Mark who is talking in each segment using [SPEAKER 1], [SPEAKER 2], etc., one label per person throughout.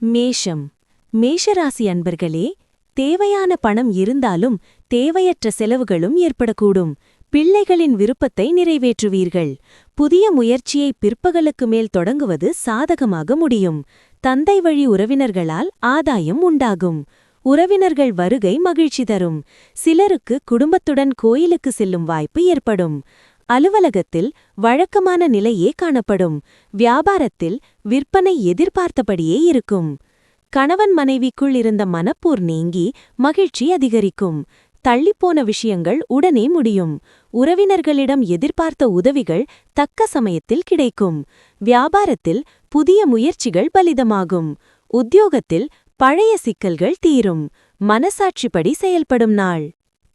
[SPEAKER 1] மேஷம். மேஷராசி அன்பர்களே தேவையான பணம் இருந்தாலும் தேவையற்ற செலவுகளும் ஏற்படக்கூடும். பிள்ளைகளின் விருப்பத்தை நிறைவேற்றுவீர்கள். புதிய முயற்சியை பிற்பகலுக்கு மேல் தொடங்குவது சாதகமாக முடியும். தந்தை வழி உறவினர்களால் ஆதாயம் உண்டாகும். உறவினர்கள் வருகை மகிழ்ச்சி தரும். சிலருக்கு குடும்பத்துடன் கோயிலுக்கு செல்லும் வாய்ப்பு ஏற்படும். அலுவலகத்தில் வழக்கமான நிலையே காணப்படும். வியாபாரத்தில் விற்பனை எதிர்பார்த்தபடியே இருக்கும். கணவன் மனைவிக்குள் இருந்த மனப்போர் நீங்கி மகிழ்ச்சி அதிகரிக்கும். தள்ளிப்போன விஷயங்கள் உடனே முடியும். உறவினர்களிடம் எதிர்பார்த்த உதவிகள் தக்க சமயத்தில் கிடைக்கும். வியாபாரத்தில் புதிய முயற்சிகள் பலிதமாகும். உத்தியோகத்தில் பழைய சிக்கல்கள் தீரும். மனசாட்சிப்படி செயல்படும் நாள்.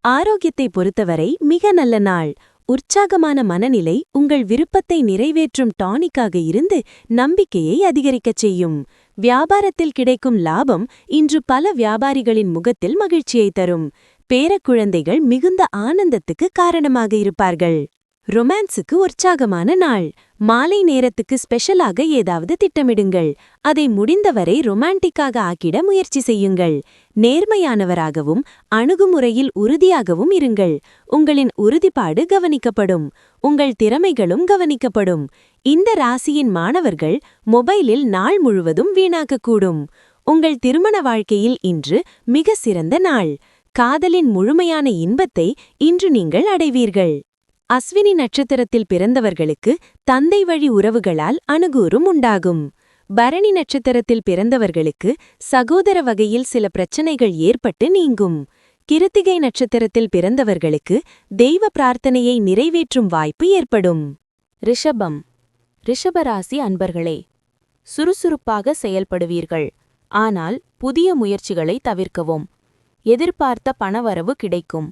[SPEAKER 1] ஆரோக்கியத்தை பொறுத்தவரை மிக நல்ல நாள். உற்சாகமான மனநிலை உங்கள் விருப்பத்தை நிறைவேற்றும் டானிக்காக இருந்து நம்பிக்கையை அதிகரிக்கச் செய்யும். வியாபாரத்தில் கிடைக்கும் லாபம் இன்று பல வியாபாரிகளின் முகத்தில் மகிழ்ச்சியை தரும். பேரக்குழந்தைகள் மிகுந்த ஆனந்தத்துக்கு காரணமாக இருப்பார்கள். ரொமான்ஸுக்கு உற்சாகமான நாள். மாலை நேரத்துக்கு ஸ்பெஷலாக ஏதாவது திட்டமிடுங்கள். அதை முடிந்தவரை ரொமான்டிக்காக ஆக்கிட முயற்சி செய்யுங்கள். நேர்மையானவராகவும் அணுகுமுறையில் உறுதியாகவும் இருங்கள். உங்களின் உறுதிப்பாடு கவனிக்கப்படும். உங்கள் திறமைகளும் கவனிக்கப்படும். இந்த ராசியின் மாணவர்கள் மொபைலில் நாள் முழுவதும் வீணாக்கக்கூடும். உங்கள் திருமண வாழ்க்கையில் இன்று மிக சிறந்த நாள். காதலின் முழுமையான இன்பத்தை இன்று நீங்கள் அடைவீர்கள். அஸ்வினி நட்சத்திரத்தில் பிறந்தவர்களுக்கு தந்தை வழி உறவுகளால் அணுகூறும் உண்டாகும். பரணி நட்சத்திரத்தில் பிறந்தவர்களுக்கு சகோதர வகையில் சில பிரச்சனைகள் ஏற்பட்டு நீங்கும். கிருத்திகை நட்சத்திரத்தில் பிறந்தவர்களுக்கு தெய்வ பிரார்த்தனையை நிறைவேற்றும் வாய்ப்பு ஏற்படும். ரிஷபம். ரிஷபராசி அன்பர்களே சுறுசுறுப்பாக செயல்படுவீர்கள். ஆனால் புதிய முயற்சிகளை தவிர்க்கவும். எதிர்பார்த்த பணவரவு கிடைக்கும்.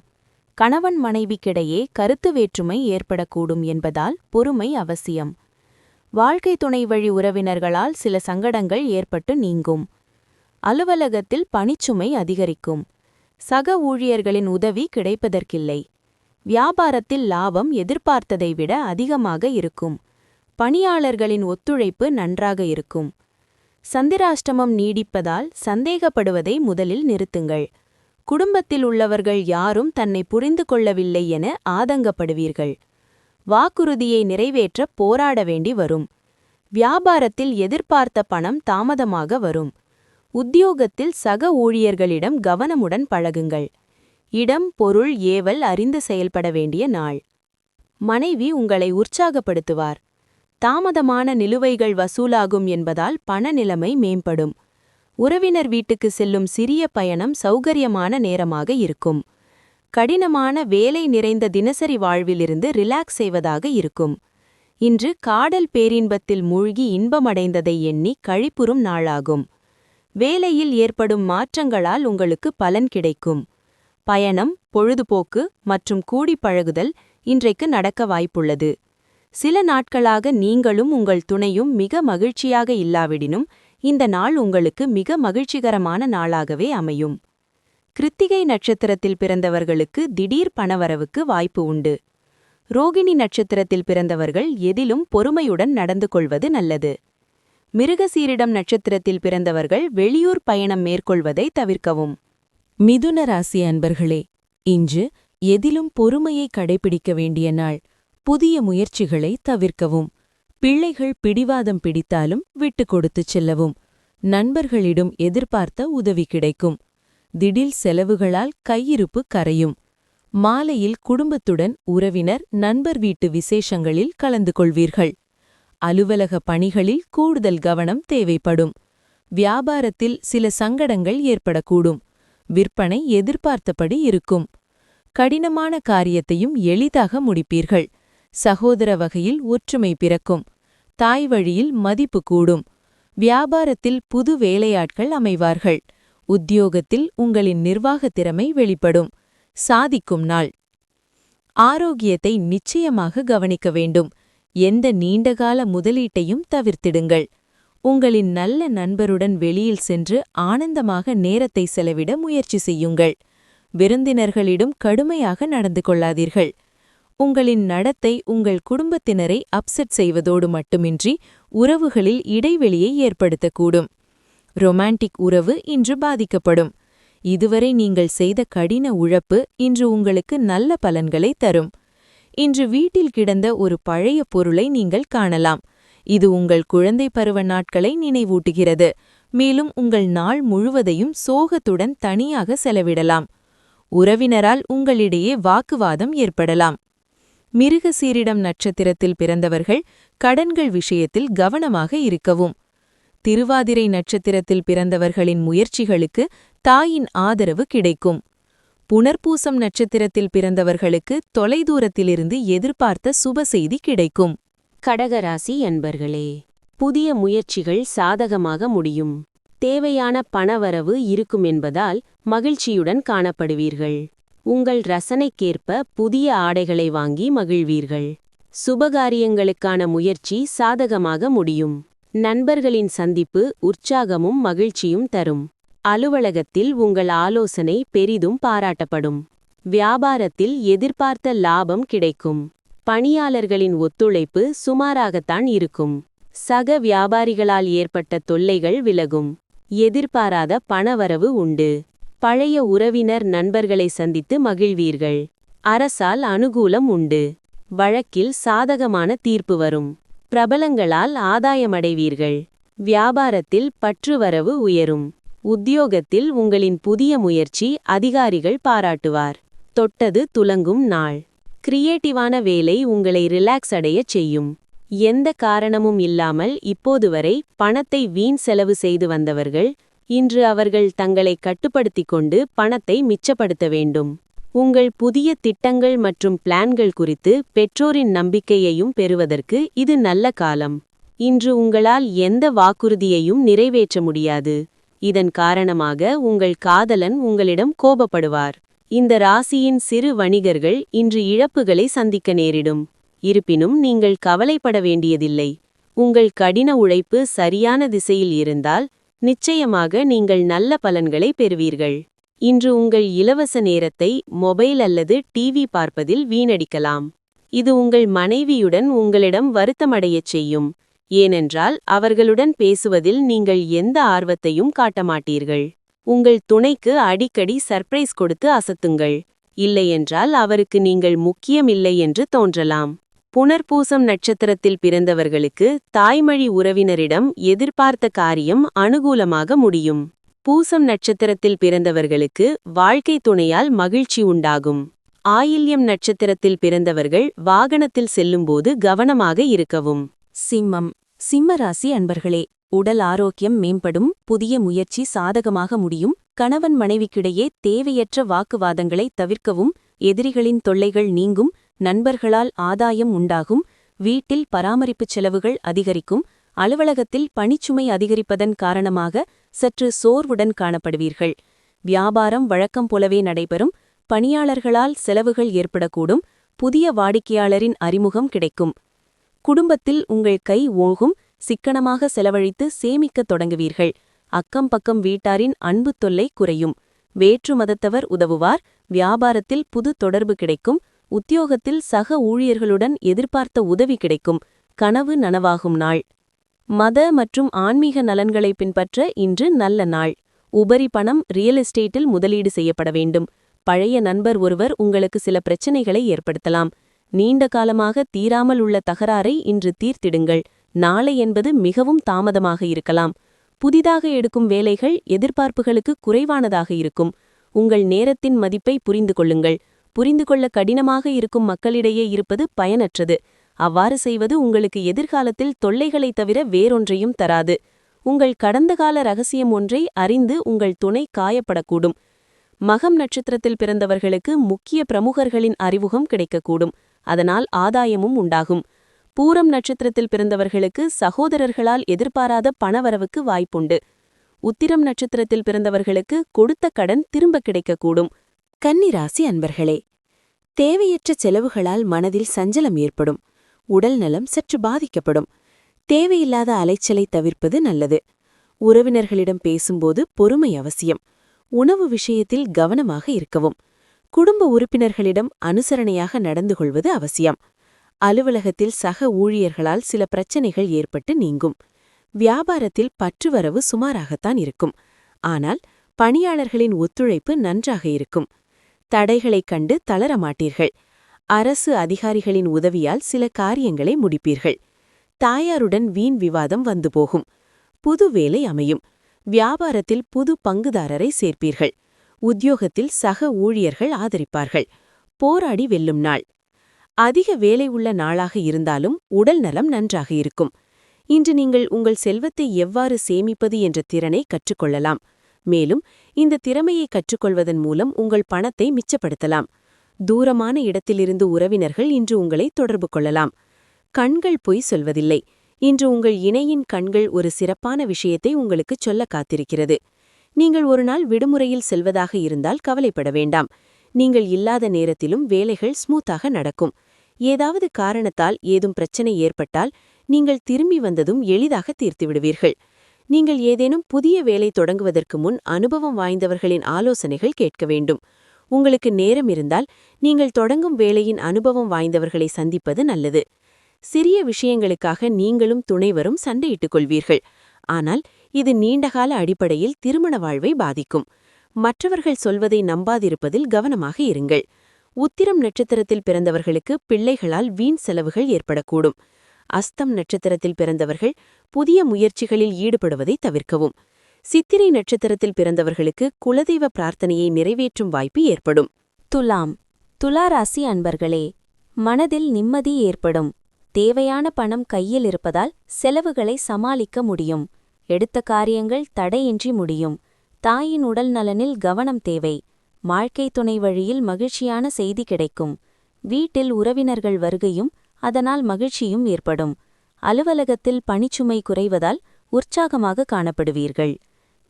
[SPEAKER 1] கணவன் மனைவிக்கிடையே கருத்து வேற்றுமை ஏற்படக்கூடும் என்பதால் பொறுமை அவசியம். வாழ்க்கை துணை வழி உறவினர்களால் சில சங்கடங்கள் ஏற்பட்டு நீங்கும். அலுவலகத்தில் பணிச்சுமை அதிகரிக்கும். சக ஊழியர்களின் உதவி கிடைப்பதற்கில்லை. வியாபாரத்தில் லாபம் எதிர்பார்த்ததை விட அதிகமாக இருக்கும். பணியாளர்களின் ஒத்துழைப்பு நன்றாக இருக்கும். சந்திராஷ்டமம் நீடிப்பதால் சந்தேகப்படுவதை முதலில் நிறுத்துங்கள். குடும்பத்தில் உள்ளவர்கள் யாரும் தன்னை புரிந்து கொள்ளவில்லை என ஆதங்கப்படுவீர்கள். வாக்குறுதியை நிறைவேற்ற போராட வேண்டி வரும். வியாபாரத்தில் எதிர்பார்த்த பணம் தாமதமாக வரும். உத்தியோகத்தில் சக ஊழியர்களிடம் கவனமுடன் பழகுங்கள். இடம் பொருள் ஏவல் அறிந்து செயல்பட வேண்டிய நாள். மனைவி உங்களை உற்சாகப்படுத்துவார். தாமதமான நிலுவைகள் வசூலாகும் என்பதால் பண நிலைமை மேம்படும். உறவினர் வீட்டுக்கு செல்லும் சிறிய பயணம் சௌகரியமான நேரமாக இருக்கும். கடினமான வேலை நிறைந்த தினசரி வாழ்விலிருந்து ரிலாக்ஸ் செய்வதாக இருக்கும். இன்று காடல் பேரின்பத்தில் மூழ்கி இன்பமடைந்ததை எண்ணி கழிப்புறும் நாளாகும். வேலையில் ஏற்படும் மாற்றங்களால் உங்களுக்கு பலன் கிடைக்கும். பயணம் பொழுதுபோக்கு மற்றும் கூடி பழகுதல் இன்றைக்கு நடக்க வாய்ப்புள்ளது. சில நாட்களாக நீங்களும் உங்கள் துணையும் மிக மகிழ்ச்சியாக இல்லாவிடினும் இந்த நாள் உங்களுக்கு மிக மகிழ்ச்சிகரமான நாளாகவே அமையும். கிருத்திகை நட்சத்திரத்தில் பிறந்தவர்களுக்கு திடீர் பணவரவுக்கு வாய்ப்பு உண்டு. ரோகிணி நட்சத்திரத்தில் பிறந்தவர்கள் எதிலும் பொறுமையுடன் நடந்து கொள்வது நல்லது. மிருகசீரிடம் நட்சத்திரத்தில் பிறந்தவர்கள் வெளியூர் பயணம் மேற்கொள்வதை தவிர்க்கவும்.
[SPEAKER 2] மிதுன ராசி அன்பர்களே இன்று எதிலும் பொறுமையை கடைபிடிக்க வேண்டிய நாள். புதிய முயற்சிகளை தவிர்க்கவும். பிள்ளைகள் பிடிவாதம் பிடித்தாலும் விட்டு கொடுத்து செல்லவும். நண்பர்களிடம் எதிர்பார்த்த உதவி கிடைக்கும். திடில் செலவுகளால் கையிருப்பு கரையும். மாலையில் குடும்பத்துடன் உறவினர் நண்பர் வீட்டு விசேஷங்களில் கலந்து கொள்வீர்கள். அலுவலக பணிகளில் கூடுதல் கவனம் தேவைப்படும். வியாபாரத்தில் சில சங்கடங்கள் ஏற்படக்கூடும். விற்பனை எதிர்பார்த்தபடி இருக்கும். கடினமான காரியத்தையும் எளிதாக முடிப்பீர்கள். சகோதர வகையில் ஒற்றுமை பிறக்கும். தாய் வழியில் மதிப்பு கூடும். வியாபாரத்தில் புது வேலையாட்கள் அமைவார்கள். உத்தியோகத்தில் உங்களின் நிர்வாகத் திறமை வெளிப்படும். சாதிக்கும் நாள். ஆரோக்கியத்தை நிச்சயமாக கவனிக்க வேண்டும். எந்த நீண்டகால முதலீட்டையும் தவிர்த்திடுங்கள். உங்களின் நல்ல நண்பருடன் வெளியில் சென்று ஆனந்தமாக நேரத்தை செலவிட முயற்சி செய்யுங்கள். விருந்தினர்களிடம் கடுமையாக நடந்து கொள்ளாதீர்கள். உங்களின் நடத்தை உங்கள் குடும்பத்தினரை அப்செட் செய்வதோடு மட்டுமின்றி உறவுகளில் இடைவெளியை ஏற்படுத்தக்கூடும். ரொமான்டிக் உறவு இன்று பாதிக்கப்படும். இதுவரை நீங்கள் செய்த கடின உழைப்பு இன்று உங்களுக்கு நல்ல பலன்களை தரும். இன்று வீட்டில் கிடந்த ஒரு பழைய பொருளை நீங்கள் காணலாம். இது உங்கள் குழந்தை பருவ நாட்களை நினைவூட்டுகிறது. மேலும் உங்கள் நாள் முழுவதையும் சோகத்துடன் தனியாக செலவிடலாம். உறவினரால் உங்களிடையே வாக்குவாதம் ஏற்படலாம். மிருக சீரிடம் நட்சத்திரத்தில் பிறந்தவர்கள் கடன்கள் விஷயத்தில் கவனமாக இருக்கவும். திருவாதிரை நட்சத்திரத்தில் பிறந்தவர்களின் முயற்சிகளுக்கு தாயின் ஆதரவு கிடைக்கும். புனர்பூசம் நட்சத்திரத்தில் பிறந்தவர்களுக்கு தொலைதூரத்திலிருந்து எதிர்பார்த்த சுப செய்தி கிடைக்கும்.
[SPEAKER 1] கடகராசி என்பர்களே புதிய முயற்சிகள் சாதகமாக முடியும். தேவையான பணவரவு இருக்கும் என்பதால் மகிழ்ச்சியுடன் காணப்படுவீர்கள். உங்கள் ரசனைக்கேற்ப புதிய ஆடைகளை வாங்கி மகிழ்வீர்கள். சுபகாரியங்களுக்கான முயற்சி சாதகமாக முடியும். நண்பர்களின் சந்திப்பு உற்சாகமும் மகிழ்ச்சியும் தரும். அலுவலகத்தில் உங்கள் ஆலோசனை பெரிதும் பாராட்டப்படும். வியாபாரத்தில் எதிர்பார்த்த லாபம் கிடைக்கும். பணியாளர்களின் ஒத்துழைப்பு சுமாராகத்தான் இருக்கும். சக வியாபாரிகளால் ஏற்பட்ட தொல்லைகள் விலகும். எதிர்பாராத பணவரவு உண்டு. பழைய உறவினர் நண்பர்களை சந்தித்து மகிழ்வீர்கள். அரசால் அனுகூலம் உண்டு. வழக்கில் சாதகமான தீர்ப்பு வரும். பிரபலங்களால் ஆதாயமடைவீர்கள். வியாபாரத்தில் பற்றுவரவு உயரும். உத்தியோகத்தில் உங்களின் புதிய முயற்சி அதிகாரிகள் பாராட்டுவார். தொட்டது துலங்கும் நாள். கிரியேட்டிவான வேலை உங்களை ரிலாக்ஸ் அடையச் செய்யும். எந்த காரணமும் இல்லாமல் இப்போது வரை பணத்தை வீண் செலவு செய்து வந்தவர்கள் இன்று அவர்கள் தங்களை கட்டுப்படுத்திக் கொண்டு பணத்தை மிச்சப்படுத்த வேண்டும். உங்கள் புதிய திட்டங்கள் மற்றும் பிளான்கள் குறித்து பெற்றோரின் நம்பிக்கையையும் பெறுவதற்கு இது நல்ல காலம். இன்று உங்களால் எந்த வாக்குறுதியையும் நிறைவேற்ற முடியாது. இதன் காரணமாக உங்கள் காதலன் உங்களிடம் கோபப்படுவார். இந்த ராசியின் சிறு வணிகர்கள் இன்று இழப்புகளை சந்திக்க நேரிடும். இருப்பினும் நீங்கள் கவலைப்பட வேண்டியதில்லை. உங்கள் கடின உழைப்பு சரியான திசையில் இருந்தால் நிச்சயமாக நீங்கள் நல்ல பலன்களை பெறுவீர்கள். இன்று உங்கள் இலவச நேரத்தை மொபைல் அல்லது டிவி பார்ப்பதில் வீணடிக்கலாம். இது உங்கள் மனைவியுடன் உங்களிடம் வருத்தமடையச் செய்யும். ஏனென்றால் அவர்களுடன் பேசுவதில் நீங்கள் எந்த ஆர்வத்தையும் காட்ட மாட்டீர்கள் உங்கள் துணைக்கு அடிக்கடி சர்ப்ரைஸ் கொடுத்து அசத்துங்கள். இல்லையென்றால் அவருக்கு நீங்கள் முக்கியமில்லை என்று தோன்றலாம். புனர்பூசம் நட்சத்திரத்தில் பிறந்தவர்களுக்கு தாய்மொழி உறவினரிடம் எதிர்பார்த்த காரியம் அனுகூலமாக முடியும். பூசம் நட்சத்திரத்தில் பிறந்தவர்களுக்கு வாழ்க்கை துணையால் மகிழ்ச்சி உண்டாகும். ஆயில்யம் நட்சத்திரத்தில் பிறந்தவர்கள் வாகனத்தில் செல்லும்போது கவனமாக இருக்கவும்.
[SPEAKER 2] சிம்மம். சிம்ம ராசி அன்பர்களே உடல் ஆரோக்கியம் மேம்படும் புதிய முயற்சி சாதகமாக முடியும் கணவன் மனைவிக்கிடையே தேவையற்ற வாக்குவாதங்களை தவிர்க்கவும் எதிரிகளின் தொல்லைகள் நீங்கும் நண்பர்களால் ஆதாயம் உண்டாகும் வீட்டில் பராமரிப்புச் செலவுகள் அதிகரிக்கும் அலுவலகத்தில் பணிச்சுமை அதிகரிப்பதன் காரணமாக சற்று சோர்வுடன் காணப்படுவீர்கள். வியாபாரம் வழக்கம் போலவே நடைபெறும் பணியாளர்களால் செலவுகள் ஏற்படக்கூடும் புதிய வாடிக்கையாளரின் அறிமுகம் கிடைக்கும். குடும்பத்தில் உங்கள் கை ஓகும் சிக்கனமாக செலவழித்து சேமிக்கத் தொடங்குவீர்கள். அக்கம் பக்கம் வீட்டாரின் அன்பு தொல்லை குறையும். வேற்று மதத்தவர் உதவுவார் வியாபாரத்தில் புது தொடர்பு கிடைக்கும் உத்தியோகத்தில் சக ஊழியர்களுடன் எதிர்பார்த்த உதவி கிடைக்கும். கனவு நனவாகும் நாள். மத மற்றும் ஆன்மீக நலன்களை பின்பற்ற இன்று நல்ல நாள். உபரி பணம் ரியல் எஸ்டேட்டில் முதலீடு செய்யப்பட வேண்டும். பழைய நண்பர் ஒருவர் உங்களுக்கு சில பிரச்சனைகளை ஏற்படுத்தலாம். நீண்ட காலமாக தீராமல் உள்ள தகராறை இன்று தீர்த்திடுங்கள். நாளை என்பது மிகவும் தாமதமாக இருக்கலாம். புதிதாக எடுக்கும் வேலைகள் எதிர்பார்ப்புகளுக்கு குறைவானதாக இருக்கும். உங்கள் நேரத்தின் மதிப்பை புரிந்து கொள்ளுங்கள். புரிந்து கொள்ள கடினமாக இருக்கும் மக்களிடையே இருப்பது பயனற்றது. அவ்வாறு செய்வது உங்களுக்கு எதிர்காலத்தில் தொல்லைகளைத் தவிர வேறொன்றையும் தராது. உங்கள் கடந்த கால ரகசியம் ஒன்றை அறிந்து உங்கள் துணை காயப்படக்கூடும். மகம் நட்சத்திரத்தில் பிறந்தவர்களுக்கு முக்கிய பிரமுகர்களின் அறிமுகம் கிடைக்கக்கூடும். அதனால் ஆதாயமும் உண்டாகும். பூரம் நட்சத்திரத்தில் பிறந்தவர்களுக்கு சகோதரர்களால் எதிர்பாராத பணவரவுக்கு வாய்ப்புண்டு. உத்திரம் நட்சத்திரத்தில் பிறந்தவர்களுக்கு கொடுத்த கடன் திரும்ப கிடைக்கக்கூடும். கன்னிராசி அன்பர்களே தேவையற்ற செலவுகளால் மனதில் சஞ்சலம் ஏற்படும் உடல் நலம் சற்று பாதிக்கப்படும் தேவையில்லாத அலைச்சலை தவிர்ப்பது நல்லது. உறவினர்களிடம் பேசும்போது பொறுமை அவசியம் உணவு விஷயத்தில் கவனமாக இருக்கவும் குடும்ப உறுப்பினர்களிடம் அனுசரணையாக நடந்து கொள்வது அவசியம். அலுவலகத்தில் சக ஊழியர்களால் சில பிரச்சனைகள் ஏற்பட்டு நீங்கும்
[SPEAKER 1] வியாபாரத்தில் பற்றுவரவு சுமாராகத்தான் இருக்கும் ஆனால் பணியாளர்களின் ஒத்துழைப்பு நன்றாக இருக்கும். தடைகளைக் கண்டு தளர மாட்டீர்கள் அரசு அதிகாரிகளின் உதவியால் சில காரியங்களை முடிப்பீர்கள். தாயாருடன் வீண் விவாதம் வந்து போகும். புது வேலை அமையும். வியாபாரத்தில் புது பங்குதாரரை சேர்ப்பீர்கள். உத்தியோகத்தில் சக ஊழியர்கள் ஆதரிப்பார்கள். போராடி வெல்லும் நாள். அதிக வேலை உள்ள நாளாக இருந்தாலும் உடல் நலம் நன்றாக இருக்கும். இன்று நீங்கள் உங்கள் செல்வத்தை எவ்வாறு சேமிப்பது என்ற திறனை கற்றுக்கொள்ளலாம். மேலும் இந்த திறமையை கற்றுக்கொள்வதன் மூலம் உங்கள் பணத்தை மிச்சப்படுத்தலாம். தூரமான இடத்திலிருந்து உறவினர்கள் இன்று உங்களை தொடர்பு கொள்ளலாம். கண்கள் பொய் சொல்வதில்லை. இன்று உங்கள் இணையின் கண்கள் ஒரு சிறப்பான விஷயத்தை உங்களுக்குச் சொல்ல காத்திருக்கிறது. நீங்கள் ஒரு நாள் விடுமுறையில் செல்வதாக இருந்தால் கவலைப்பட வேண்டாம். நீங்கள் இல்லாத நேரத்திலும் வேலைகள் ஸ்மூத்தாக நடக்கும். ஏதாவது காரணத்தால் ஏதும் பிரச்சனை ஏற்பட்டால் நீங்கள் திரும்பி வந்ததும் எளிதாக தீர்த்து விடுவீர்கள் நீங்கள் ஏதேனும் புதிய வேலை தொடங்குவதற்கு முன் அனுபவம் வாய்ந்தவர்களின் ஆலோசனைகள் கேட்க வேண்டும். உங்களுக்கு நேரம் இருந்தால் நீங்கள் தொடங்கும் வேலையின் அனுபவம் வாய்ந்தவர்களை சந்திப்பது நல்லது. சிறிய விஷயங்களுக்காக நீங்களும் துணைவரும் சண்டையிட்டுக் கொள்வீர்கள். ஆனால் இது நீண்டகால அடிப்படையில் திருமண வாழ்வை பாதிக்கும். மற்றவர்கள் சொல்வதை நம்பாதிருப்பதில் கவனமாக இருங்கள். உத்திரம் நட்சத்திரத்தில் பிறந்தவர்களுக்கு பிள்ளைகளால் வீண் செலவுகள் ஏற்படக்கூடும். அஸ்தம் நட்சத்திரத்தில் பிறந்தவர்கள் புதிய முயற்சிகளில் ஈடுபடுவதை தவிர்க்கவும். சித்திரை நட்சத்திரத்தில் பிறந்தவர்களுக்கு குலதெய்வ பிரார்த்தனையை நிறைவேற்றும் வாய்ப்பு ஏற்படும்.
[SPEAKER 2] துலாம். துலாராசி அன்பர்களே மனதில் நிம்மதி ஏற்படும். தேவையான பணம் கையில் இருப்பதால் செலவுகளை சமாளிக்க முடியும். எடுத்த காரியங்கள் தடையின்றி முடியும். தாயின் உடல் நலனில் கவனம் தேவை. வாழ்க்கை துணை வழியில் மகிழ்ச்சியான செய்தி கிடைக்கும். வீட்டில் உறவினர்கள் வருகையும் அதனால் மகிழ்ச்சியும் ஏற்படும். அலுவலகத்தில் பணிச்சுமை குறைவதால் உற்சாகமாக காணப்படுவீர்கள்.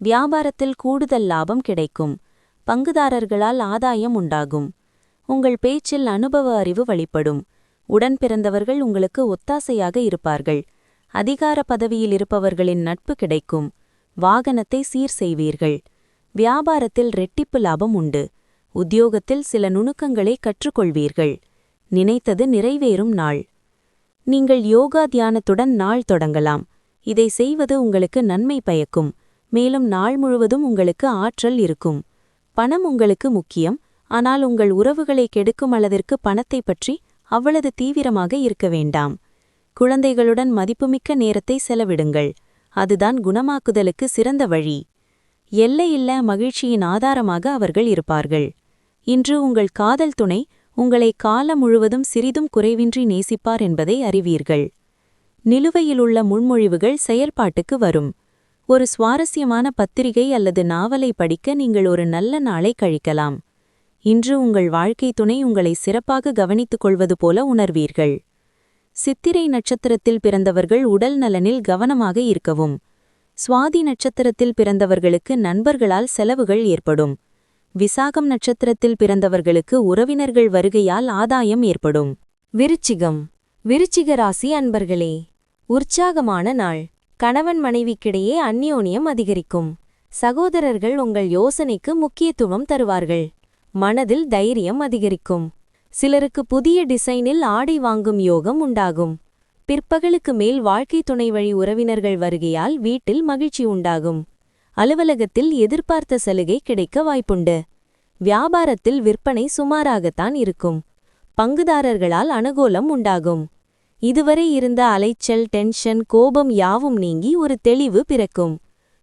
[SPEAKER 2] வியாபாரத்தில் கூடுதல் லாபம் கிடைக்கும். பங்குதாரர்களால் ஆதாயம் உண்டாகும். உங்கள் பேச்சில் அனுபவ அறிவு வழிபடும். உடன் பிறந்தவர்கள் உங்களுக்கு ஒத்தாசையாக இருப்பார்கள். அதிகார பதவியில் இருப்பவர்களின் நட்பு கிடைக்கும். வாகனத்தை சீர் செய்வீர்கள். வியாபாரத்தில் ரெட்டிப்பு லாபம் உண்டு. உத்தியோகத்தில் சில நுணுக்கங்களை கற்றுக்கொள்வீர்கள். நினைத்தது நிறைவேறும் நாள். நீங்கள் யோகா தியானத்துடன் நாள் தொடங்கலாம். இதை செய்வது உங்களுக்கு நன்மை பயக்கும். மேலும் நாள் முழுவதும் உங்களுக்கு ஆற்றல் இருக்கும். பணம் உங்களுக்கு முக்கியம். ஆனால் உங்கள் உறவுகளை கெடுக்கும் அளவிற்கு பணத்தை பற்றி அவ்வளவு தீவிரமாக இருக்க வேண்டாம். குழந்தைகளுடன் மதிப்புமிக்க நேரத்தை செலவிடுங்கள். அதுதான் குணமாக்குதலுக்கு சிறந்த வழி. எல்லையில்ல மகிழ்ச்சியின் ஆதாரமாக அவர்கள் இருப்பார்கள். இன்று உங்கள் காதல் துணை உங்களை காலம் முழுவதும் சிறிதும் குறைவின்றி நேசிப்பார் என்பதை அறிவீர்கள். நிலுவையிலுள்ள முன்மொழிவுகள் செயல்பாட்டுக்கு வரும். ஒரு சுவாரஸ்யமான பத்திரிகை அல்லது நாவலை படிக்க நீங்கள் ஒரு நல்ல நாளை கழிக்கலாம். இன்று உங்கள் வாழ்க்கை துணை உங்களை சிறப்பாக கவனித்துக் கொள்வது போல உணர்வீர்கள். சித்திரை நட்சத்திரத்தில் பிறந்தவர்கள் உடல் நலனில் கவனமாக இருக்கவும். சுவாதி நட்சத்திரத்தில் பிறந்தவர்களுக்கு நண்பர்களால் செலவுகள் ஏற்படும். விசாகம் நட்சத்திரத்தில் பிறந்தவர்களுக்கு உறவினர்கள் வருகையால் ஆதாயம் ஏற்படும். விருச்சிகம். விருச்சிக ராசி அன்பர்களே உற்சாகமான நாள். கணவன் மனைவிக்கிடையே அந்யோன்யம் அதிகரிக்கும். சகோதரர்கள் உங்கள் யோசனைக்கு முக்கியத்துவம் தருவார்கள். மனதில் தைரியம் அதிகரிக்கும். சிலருக்கு புதிய டிசைனில் ஆடை வாங்கும் யோகம் உண்டாகும். பிற்பகலுக்கு மேல் வாழ்க்கை துணை வழி உறவினர்கள் வருகையால் வீட்டில் மகிழ்ச்சி உண்டாகும். அலுவலகத்தில் எதிர்பார்த்த சலுகை கிடைக்க வாய்ப்புண்டு. வியாபாரத்தில் விற்பனை சுமாராகத்தான் இருக்கும். பங்குதாரர்களால் அனுகூலம் உண்டாகும். இதுவரை இருந்த அலைச்சல் டென்ஷன் கோபம் யாவும் நீங்கி ஒரு தெளிவு பிறக்கும்.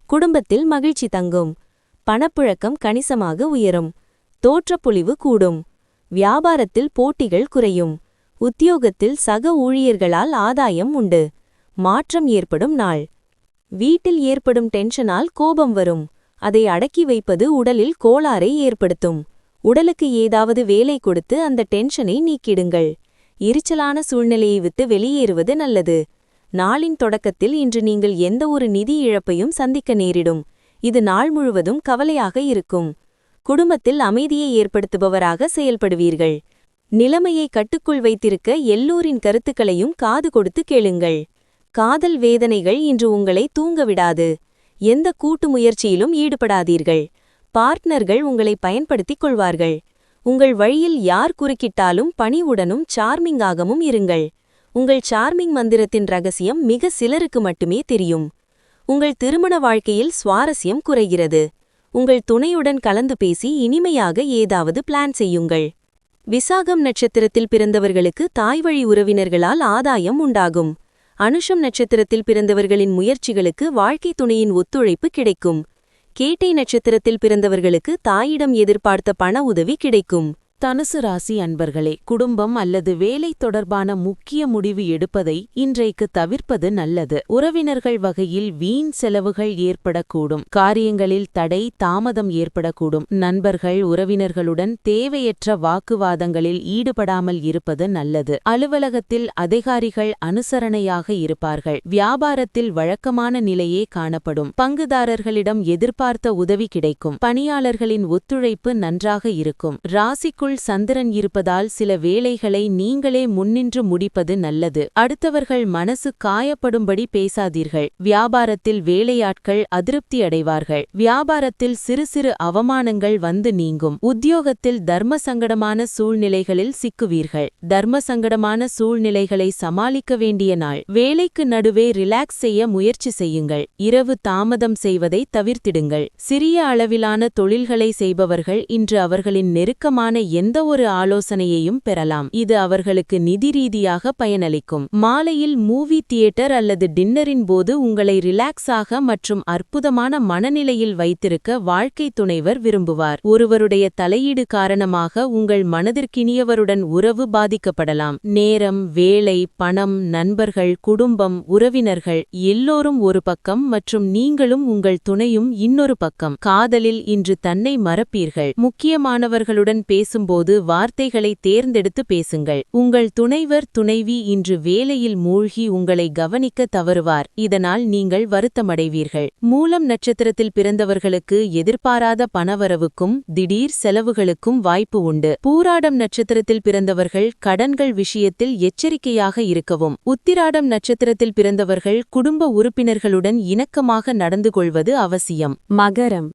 [SPEAKER 2] குடும்பத்தில் மகிழ்ச்சி தங்கும். பணப்புழக்கம் கணிசமாக உயரும். தோற்றப்பொலிவு கூடும். வியாபாரத்தில் போட்டிகள் குறையும். உத்தியோகத்தில் சக ஊழியர்களால் ஆதாயம் உண்டு. மாற்றம் ஏற்படும் நாள். வீட்டில் ஏற்படும் டென்ஷனால் கோபம் வரும். அதை அடக்கி வைப்பது உடலில் கோளாறை ஏற்படுத்தும். உடலுக்கு ஏதாவது வேலை கொடுத்து அந்த டென்ஷனை நீக்கிடுங்கள். எரிச்சலான சூழ்நிலையை விட்டு வெளியேறுவது நல்லது. நாளின் தொடக்கத்தில் இன்று நீங்கள் எந்த ஒரு நிதி இழப்பையும் சந்திக்க நேரிடும். இது நாள் முழுவதும் கவலையாக இருக்கும். குடும்பத்தில் அமைதியை ஏற்படுத்துபவராக செயல்படுவீர்கள். நிலைமையை கட்டுக்குள் வைத்திருக்க எல்லோரின் கருத்துக்களையும் காது கொடுத்து கேளுங்கள். காதல் வேதனைகள் இன்று உங்களை தூங்கவிடாது. எந்த கூட்டு முயற்சியிலும் ஈடுபடாதீர்கள். பார்ட்னர்கள் உங்களை பயன்படுத்திக் கொள்வார்கள். உங்கள் வழியில் யார் குறுக்கிட்டாலும் பணிவுடனும் சார்மிங்காகவும் இருங்கள். உங்கள் சார்மிங் மந்திரத்தின் ரகசியம் மிக சிலருக்கு மட்டுமே தெரியும். உங்கள் திருமண வாழ்க்கையில் சுவாரஸ்யம் குறைகிறது. உங்கள் துணையுடன் கலந்து பேசி இனிமையாக ஏதாவது பிளான் செய்யுங்கள். விசாகம் நட்சத்திரத்தில் பிறந்தவர்களுக்கு தாய்வழி உறவினர்களால் ஆதாயம் உண்டாகும். அனுஷம் நட்சத்திரத்தில் பிறந்தவர்களின் முயற்சிகளுக்கு வாழ்க்கை துணையின் ஒத்துழைப்பு கிடைக்கும். கேட்டை நட்சத்திரத்தில் பிறந்தவர்களுக்கு தாயிடம் எதிர்பார்த்த பண உதவி கிடைக்கும்.
[SPEAKER 1] தனுசு ராசி அன்பர்களே குடும்பம் அல்லது வேலை தொடர்பான முக்கிய முடிவு எடுப்பதை இன்றைக்கு தவிர்ப்பது நல்லது. உறவினர்கள் வகையில் வீண் செலவுகள் ஏற்படக்கூடும். காரியங்களில் தடை தாமதம் ஏற்படக்கூடும். நண்பர்கள் உறவினர்களுடன் தேவையற்ற வாக்குவாதங்களில் ஈடுபடாமல் இருப்பது நல்லது. அலுவலகத்தில் அதிகாரிகள் அனுசரணையாக இருப்பார்கள். வியாபாரத்தில் வழக்கமான நிலையே காணப்படும். பங்குதாரர்களிடம் எதிர்பார்த்த உதவி கிடைக்கும். பணியாளர்களின் ஒத்துழைப்பு நன்றாக இருக்கும். ராசிக்குள் சந்திரன் இருப்பதால் சில வேலைகளை நீங்களே முன்னின்று முடிப்பது நல்லது. அடுத்தவர்கள் மனசு காயப்படும்படி பேசாதீர்கள். வியாபாரத்தில் வேலையாட்கள் அதிருப்தி அடைவார்கள். வியாபாரத்தில் சிறு சிறு அவமானங்கள் வந்து நீங்கும். உத்தியோகத்தில் தர்ம சங்கடமான சூழ்நிலைகளில் சிக்குவீர்கள். தர்ம சங்கடமான சூழ்நிலைகளை சமாளிக்க வேண்டிய நாள். வேலைக்கு நடுவே ரிலாக்ஸ் செய்ய முயற்சி செய்யுங்கள். இரவு தாமதம் செய்வதை தவிர்த்திடுங்கள். சிறிய அளவிலான தொழில்களை செய்பவர்கள் இன்று அவர்களின் நெருக்கமான எந்த ஒரு ஆலோசனையையும் பெறலாம். இது அவர்களுக்கு நிதி ரீதியாக பயனளிக்கும். மாலையில் மூவி தியேட்டர் அல்லது டின்னரின் போது உங்களை ரிலாக்ஸாக மற்றும் அற்புதமான மனநிலையில் வைத்திருக்க வாழ்க்கை துணைவர் விரும்புவார். ஒருவருடைய தலையீடு காரணமாக உங்கள் மனதிற்கினியவருடன் உறவு பாதிக்கப்படலாம். நேரம் வேலை பணம் நண்பர்கள் குடும்பம் உறவினர்கள் எல்லோரும் ஒரு பக்கம் மற்றும் நீங்களும் உங்கள் துணையும் இன்னொரு பக்கம். காதலில் இன்று தன்னை மறப்பீர்கள். முக்கியமானவர்களுடன் பேசும்போது வார்த்தைகளை தேர்ந்தெடுத்து பேசுங்கள். உங்கள் துணைவர் துணைவி இன்று வேலையில் மூழ்கி உங்களை கவனிக்க தவறுவார். இதனால் நீங்கள் வருத்தமடைவீர்கள். மூலம் நட்சத்திரத்தில் பிறந்தவர்களுக்கு எதிர்பாராத பணவரவுக்கும் திடீர் செலவுகளுக்கும் வாய்ப்பு உண்டு. பூராடம் நட்சத்திரத்தில் பிறந்தவர்கள் கடன்கள் விஷயத்தில் எச்சரிக்கையாக இருக்கவும். உத்திராடம் நட்சத்திரத்தில் பிறந்தவர்கள் குடும்ப உறுப்பினர்களுடன் இணக்கமாக நடந்து கொள்வது அவசியம்.
[SPEAKER 2] மகரம்.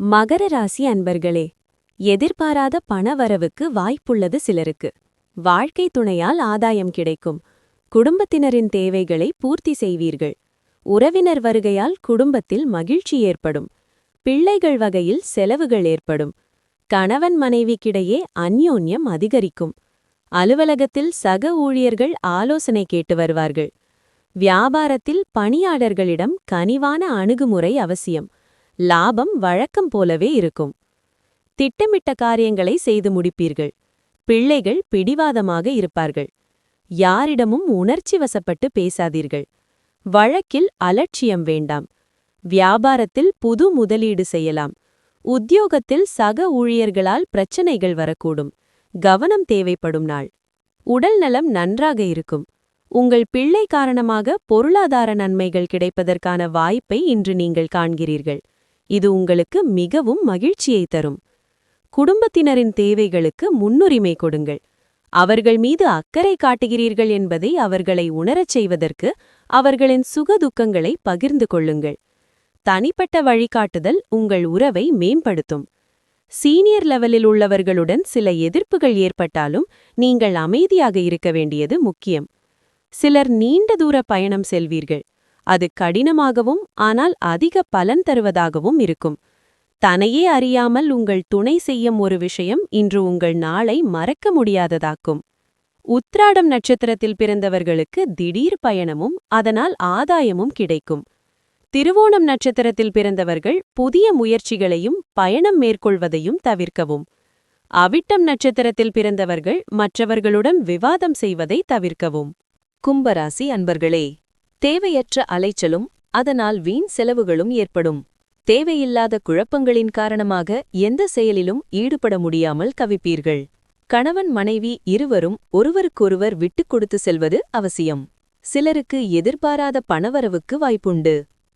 [SPEAKER 2] மகர ராசி அன்பர்களே எதிர்பாராத பணவரவுக்கு வாய்ப்புள்ளது சிலருக்கு. வாழ்க்கை துணையால் ஆதாயம் கிடைக்கும். குடும்பத்தினரின் தேவைகளை பூர்த்தி செய்வீர்கள். உறவினர் வருகையால் குடும்பத்தில் மகிழ்ச்சி ஏற்படும். பிள்ளைகள் வகையில் செலவுகள் ஏற்படும். கணவன் மனைவிக்கிடையே அந்யோன்யம் அதிகரிக்கும். அலுவலகத்தில் சக ஊழியர்கள் ஆலோசனை கேட்டு வருவார்கள். வியாபாரத்தில் பணியாளர்களிடம் கனிவான அணுகுமுறை அவசியம். லாபம் வழக்கம் போலவே இருக்கும். திட்டமிட்ட காரியங்களை செய்து முடிப்பீர்கள். பிள்ளைகள் பிடிவாதமாக இருப்பார்கள். யாரிடமும் உணர்ச்சி வசப்பட்டு பேசாதீர்கள். வழக்கில் அலட்சியம் வேண்டாம். வியாபாரத்தில் புது முதலீடு செய்யலாம். உத்தியோகத்தில் சக ஊழியர்களால் பிரச்சனைகள் வரக்கூடும். கவனம் தேவைப்படும் நாள். உடல் நலம் நன்றாக இருக்கும். உங்கள் பிள்ளை காரணமாக பொருளாதார நன்மைகள் கிடைப்பதற்கான வாய்ப்பை இன்று நீங்கள் காண்கிறீர்கள். இது உங்களுக்கு மிகவும் மகிழ்ச்சியை தரும். குடும்பத்தினரின் தேவைகளுக்கு முன்னுரிமை கொடுங்கள். அவர்கள் மீது அக்கறை காட்டுகிறீர்கள் என்பதை அவர்களை உணரச் செய்வதற்கு அவர்களின் சுகதுக்கங்களை பகிர்ந்து கொள்ளுங்கள். தனிப்பட்ட வழிகாட்டுதல் உங்கள் உறவை மேம்படுத்தும். சீனியர் லெவலில் உள்ளவர்களுடன் சில எதிர்ப்புகள் ஏற்பட்டாலும் நீங்கள் அமைதியாக இருக்க வேண்டியது முக்கியம். சிலர் நீண்ட தூர பயணம் செல்வீர்கள். அது கடினமாகவும் ஆனால் அதிக பலன் தருவதாகவும் இருக்கும். தனையே அறியாமல் உங்கள் துணை செய்யும் ஒரு விஷயம் இன்று உங்கள் நாளை மறக்க முடியாததாக்கும். உத்ராடம் நட்சத்திரத்தில் பிறந்தவர்களுக்கு திடீர் பயணமும் அதனால் ஆதாயமும் கிடைக்கும். திருவோணம் நட்சத்திரத்தில் பிறந்தவர்கள் புதிய முயற்சிகளையும் பயணம் மேற்கொள்வதையும் தவிர்க்கவும். அவிட்டம் நட்சத்திரத்தில் பிறந்தவர்கள் மற்றவர்களுடன் விவாதம் செய்வதை தவிர்க்கவும். கும்பராசி அன்பர்களே தேவையற்ற அலைச்சலும் அதனால் வீண் செலவுகளும் ஏற்படும். தேவையில்லாத குழப்பங்களின் காரணமாக எந்த செயலிலும் ஈடுபட முடியாமல் கவிப்பீர்கள் கணவன் மனைவி இருவரும் ஒருவருக்கொருவர் விட்டுக் கொடுத்து செல்வது அவசியம். சிலருக்கு எதிர்பாராத பணவரவுக்கு வாய்ப்புண்டு.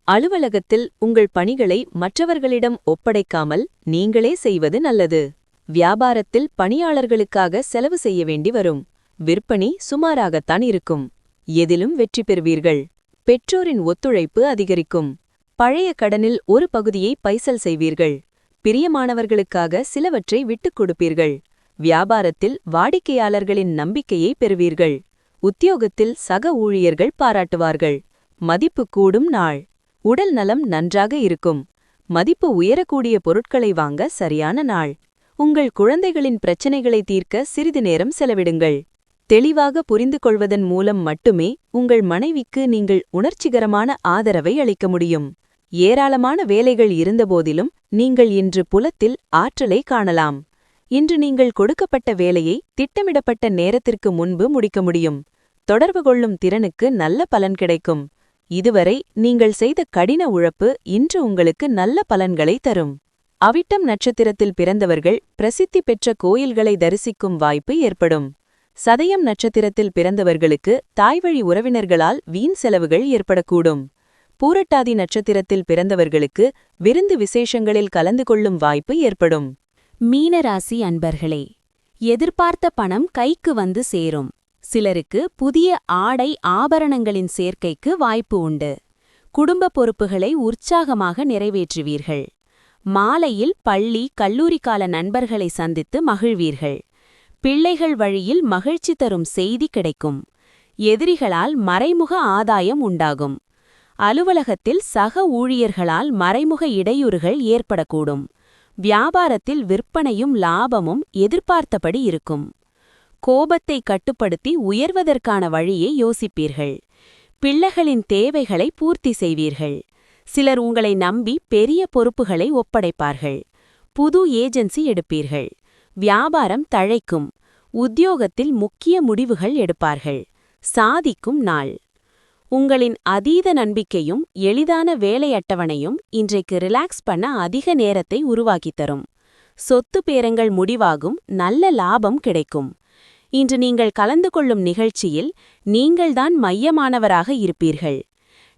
[SPEAKER 2] அலுவலகத்தில் உங்கள் பணிகளை மற்றவர்களிடம் ஒப்படைக்காமல் நீங்களே செய்வது நல்லது. வியாபாரத்தில் பணியாளர்களுக்காக செலவு செய்ய வேண்டி வரும். விற்பனை சுமாராகத்தான் இருக்கும். எதிலும் வெற்றி பெறுவீர்கள். பெற்றோரின் ஒத்துழைப்பு அதிகரிக்கும். பழைய கடனில் ஒரு பகுதியை பைசல் செய்வீர்கள். பிரியமானவர்களுக்காக சிலவற்றை விட்டுக் கொடுப்பீர்கள். வியாபாரத்தில் வாடிக்கையாளர்களின் நம்பிக்கையை பெறுவீர்கள். உத்தியோகத்தில் சக ஊழியர்கள் பாராட்டுவார்கள். மதிப்பு கூடும் நாள்.
[SPEAKER 1] உடல் நலம் நன்றாக இருக்கும். மதிப்பு உயரக்கூடிய பொருட்களை வாங்க சரியான நாள். உங்கள் குழந்தைகளின் பிரச்சனைகளை தீர்க்க சிறிது நேரம் செலவிடுங்கள். தெளிவாக புரிந்து கொள்வதன் மூலம் மட்டுமே உங்கள் மனைவிக்கு நீங்கள் உணர்ச்சிகரமான ஆதரவை அளிக்க முடியும். ஏராளமான வேலைகள் இருந்தபோதிலும் நீங்கள் இன்று புலத்தில் ஆற்றலை காணலாம். இன்று நீங்கள் கொடுக்கப்பட்ட வேலையை திட்டமிடப்பட்ட நேரத்திற்கு முன்பு முடிக்க முடியும். தொடர்பு கொள்ளும் திறனுக்கு நல்ல பலன் கிடைக்கும். இதுவரை நீங்கள் செய்த கடின உழைப்பு இன்று உங்களுக்கு நல்ல பலன்களை தரும். அவிட்டம் நட்சத்திரத்தில் பிறந்தவர்கள் பிரசித்தி பெற்ற கோயில்களை தரிசிக்கும் வாய்ப்பு ஏற்படும். சதயம் நட்சத்திரத்தில் பிறந்தவர்களுக்கு தாய்வழி உறவினர்களால் வீண் செலவுகள் ஏற்படக்கூடும். பூரட்டாதி நட்சத்திரத்தில் பிறந்தவர்களுக்கு விருந்து விசேஷங்களில் கலந்து கொள்ளும் வாய்ப்பு ஏற்படும்.
[SPEAKER 2] மீனராசி அன்பர்களே எதிர்பார்த்த பணம் கைக்கு வந்து சேரும். சிலருக்கு புதிய ஆடை ஆபரணங்களின் சேர்க்கைக்கு வாய்ப்பு உண்டு. குடும்ப பொறுப்புகளை உற்சாகமாக நிறைவேற்றுவீர்கள். மாலையில் பள்ளி கல்லூரிக்கால நண்பர்களை சந்தித்து மகிழ்வீர்கள். பிள்ளைகள் வழியில் மகிழ்ச்சி தரும் செய்தி கிடைக்கும். எதிரிகளால் மறைமுக ஆதாயம் உண்டாகும். அலுவலகத்தில் சக ஊழியர்களால் மறைமுக இடையூறுகள் ஏற்படக்கூடும். வியாபாரத்தில் விற்பனையும் லாபமும் எதிர்பார்த்தபடி இருக்கும். கோபத்தை கட்டுப்படுத்தி உயர்வதற்கான வழியை யோசிப்பீர்கள். பிள்ளைகளின் தேவைகளை பூர்த்தி செய்வீர்கள். சிலர் உங்களை நம்பி பெரிய பொறுப்புகளை ஒப்படைப்பார்கள். புது ஏஜென்சி எடுப்பீர்கள். வியாபாரம் தழைக்கும். உத்தியோகத்தில் முக்கிய முடிவுகள் எடுப்பார்கள். சாதிக்கும் நாள். உங்களின் அதீத நம்பிக்கையும் எளிதான வேலை அட்டவணையும் இன்றைக்கு ரிலாக்ஸ் பண்ண அதிக நேரத்தை உருவாக்கித் தரும். சொத்து பேரங்கள் முடிவாகும் நல்ல லாபம் கிடைக்கும். இன்று நீங்கள் கலந்து கொள்ளும் நிகழ்ச்சியில் நீங்கள்தான் மையமானவராக இருப்பீர்கள்.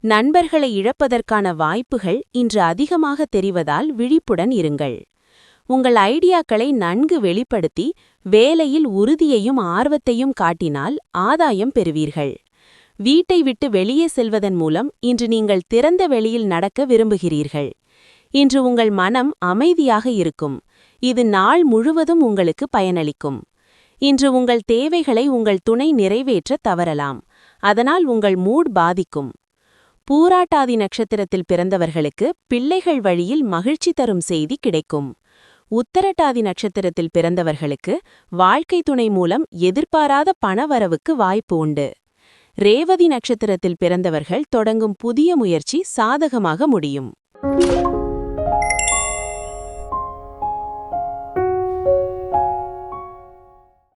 [SPEAKER 2] நண்பர்களை இழப்பதற்கான வாய்ப்புகள் இன்று அதிகமாக தெரிவதால் விழிப்புடன் இருங்கள். உங்கள் ஐடியாக்களை நன்கு வெளிப்படுத்தி வேலையில் உறுதியையும் ஆர்வத்தையும் காட்டினால் ஆதாயம் பெறுவீர்கள். வீட்டை விட்டு வெளியே செல்வதன் மூலம் இன்று நீங்கள் திறந்த வெளியில் நடக்க விரும்புகிறீர்கள். இன்று உங்கள் மனம் அமைதியாக இருக்கும். இது நாள் முழுவதும் உங்களுக்கு பயனளிக்கும். இன்று உங்கள் தேவைகளை உங்கள் துணை நிறைவேற்ற தவறலாம். அதனால் உங்கள் மூட் பாதிக்கும். பூராட்டாதி நட்சத்திரத்தில் பிறந்தவர்களுக்கு பிள்ளைகள் வழியில் மகிழ்ச்சி தரும் செய்தி கிடைக்கும். உத்தரட்டாதி நட்சத்திரத்தில் பிறந்தவர்களுக்கு வாழ்க்கை துணை மூலம் எதிர்பாராத பணவரவுக்கு வாய்ப்பு உண்டு. ரேவதி நட்சத்திரத்தில் பிறந்தவர்கள் தொடங்கும் புதிய முயற்சி சாதகமாக முடியும்.